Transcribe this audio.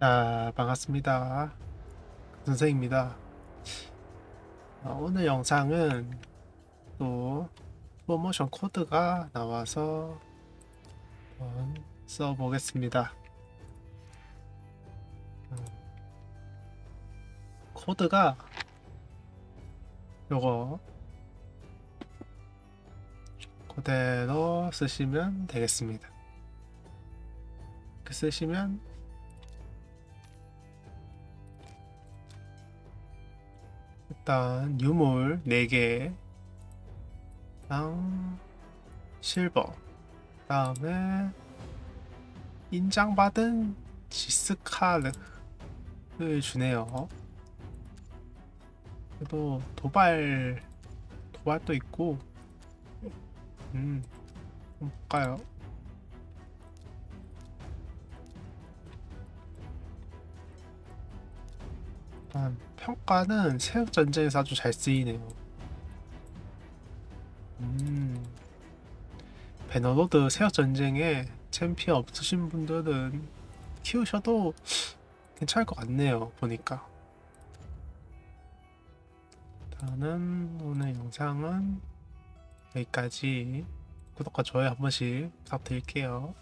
자, 반갑습니다. 선생입니다. 어, 오늘 영상은 또 프로모션 코드가 나와서 한번 써보겠습니다. 음, 코드가 요거 그대로 쓰시면 되겠습니다. 이렇게 쓰시면 일단 유물 4개랑 실버 다음에 인장받은 지스카르를 주네요. 그래도 도발 도발도 있고 음 볼까요 일단 평가는 세력 전쟁에서 아주 잘 쓰이네요. 음, 배너로드 세력 전쟁에 챔피언 없으신 분들은 키우셔도 괜찮을 것 같네요. 보니까. 저는 오늘 영상은 여기까지 구독과 좋아요 한 번씩 부탁드릴게요.